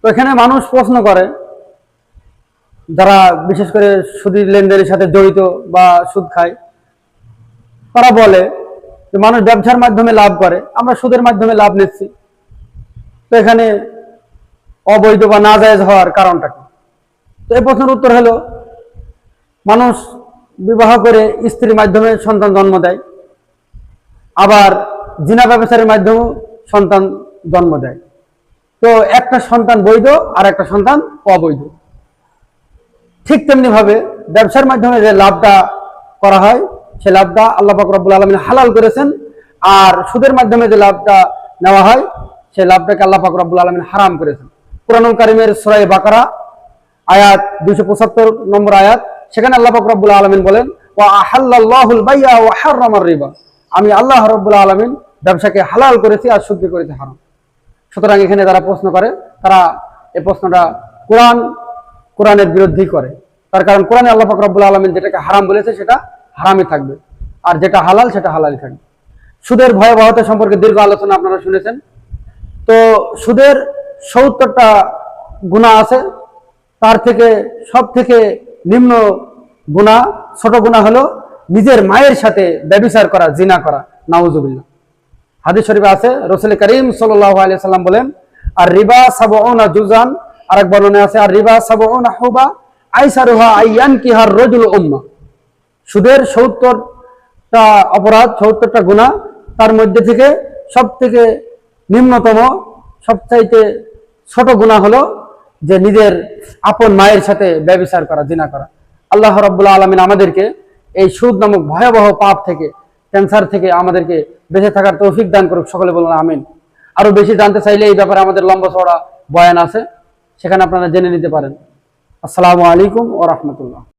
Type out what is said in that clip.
তো এখানে মানুষ প্রশ্ন করে, যারা বিশেষ করে সুদী লেনদেনের সাথে জড়িত বা সুদ খায়, তারা বলে যে মানুষ ব্যবসার মাধ্যমে লাভ করে, আমরা সুদের মাধ্যমে লাভ নিচ্ছি। তো এখানে অবৈধ বা নাজায়েজ হওয়ার কারণটা কি? তো এই প্রশ্নের উত্তর হলো, মানুষ বিবাহ করে স্ত্রীর মাধ্যমে সন্তান জন্ম দেয়, আবার জিনা ব্যবসারের মাধ্যমেও সন্তান জন্ম দেয়। তো একটা সন্তান বৈধ, আর একটা সন্তান অবৈধ। ঠিক তেমনি ভাবে ব্যবসার মাধ্যমে যে লাভটা করা হয়, সে লাভটা আল্লাহ রব্বুল আলমিন হালাল করেছেন, আর সুদের মাধ্যমে যে লাভটা নেওয়া হয় সেই লাভটাকে আল্লাহ রব্বুল আলমিন হারাম করেছেন। কোরআনুল কারিমের সুরাই বাকারা, আয়াত দুইশো পঁচাত্তর নম্বর আয়াত, সেখানে আল্লাহ রব্বুল আলমিন বলেন ও আহাল্লাহুল বাইয়া ও হারামার রিবা। আমি আল্লাহ রব্বুল আলমিন ব্যবসাকে হালাল করেছি, আর সুদকে করেছি হারাম। সুতরাং এখানে যারা প্রশ্ন করে, তারা এই প্রশ্নটা কোরআন, কোরআনের বিরোধী করে। তার কারণ কোরআনে আল্লাহ পাক রব্বুল আলমিন যেটাকে হারাম বলেছে, সেটা হারামই থাকবে। আর যেটা হালাল, সেটা হালালই থাকবে। সুদের ভয়াবহতা সম্পর্কে দীর্ঘ আলোচনা আপনারা শুনেছেন। তো সুদের সত্তরটা গুণা আছে। তার থেকে সব থেকে নিম্ন গুণা, ছোট গুণা হলো নিজের মায়ের সাথে ব্যবিচার করা, জিনা করা। নাউজুবিল্লাহ। হাদিস শরীফে আছে, রসুল করিম সাল্লাহ আলিয়া সাল্লাম বলেন আর রিবা সাবনা জুজান আরেক বর্ণনে আছে আর রিবা সাবনা হুবা আইসারুহা আইয়ান কিহার রজুল উম্মা সুদের সত্তরটা অপরাধ, সত্তরটা গুণা তার মধ্যে থেকে সব থেকে নিম্নতম, সবচাইতে ছোট গুণা হলো যে নিজের আপন মায়ের সাথে ব্যবচার করা, জিনা করা। আল্লাহ রব্বুল্লাহ আলমিন আমাদেরকে এই সুদ নামক ভয়াবহ পাপ থেকে ক্যান্সার থেকে আমাদেরকে বেঁচে থাকার তৌফিক দান করুক, সকলে বলুন আমিন। আরও বেশি জানতে চাইলে এই ব্যাপারে আমাদের লম্বা চড়া বয়ান আছে, সেখানে আপনারা জেনে নিতে পারেন। আসসালামু আলাইকুম ও রহমতুল্লাহ।